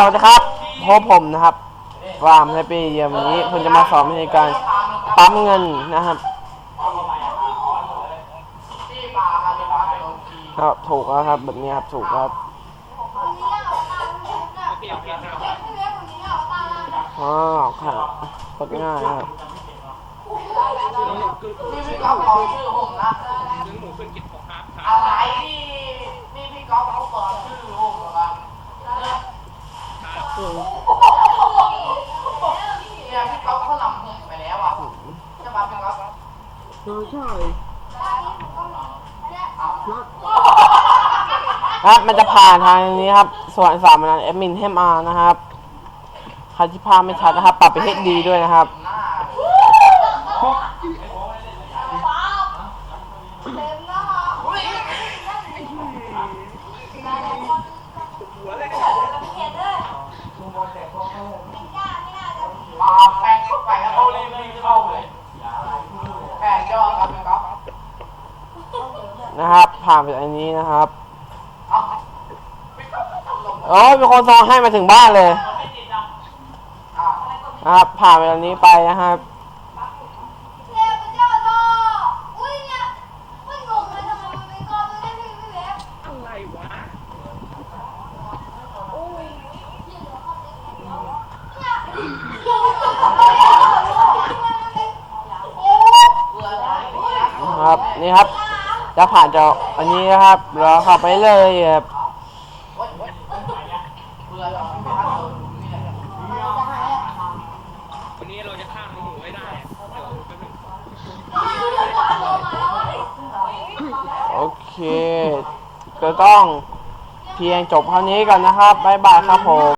สวัสดีครับพบผมนะครับฟาร์มในปีเยี่ยมนี้ผมจะมาสอนวิธีการปั๊มเงินนะครับครับถูกแล้วครับแบบนี้ครับถูกครับอ๋อครับกดง่ายครับ นี่พี่ก๊อฟบอกชื่อผมนะ ซื้อหมูขึ้นกินของครับครั อะ บ ไรนี่นี่พี่ก๊อฟเขาบอกชื่อผมเหรอครับ เนี่ยพี่ก๊อฟเขานำผมไปแล้วอะใช่ป่ะพี่ก๊อฟครับมันจะผ่านทางนี้ครับ ส่วนสามนันแอดมินเทมอาร์นะครับใครที่ภาพไม่ชัดนะครับ ปรับไปให้ดีด้วยนะครับหน้าม นะครับ ผ่านไปอันนี้นะครับเอาโอ้ยมีคนซองให้มาถึงบ้านเลยเอานะครับ ผ่านไปอันนี้ไปนะครับอะไรวะครับ นี่ครับ จะผ่านจะอันนี้นะครับเราขับไปเลยครับเบื่อแล้วพี่ก๊อฟมีอะไรวันนี้เราจะฆ่าหมูไว้ได้เดี๋ยวแป๊บนึงโอเค ก็ต้องเพียงจบเท่านี้ก่อนนะครับบ๊ายบายครับผม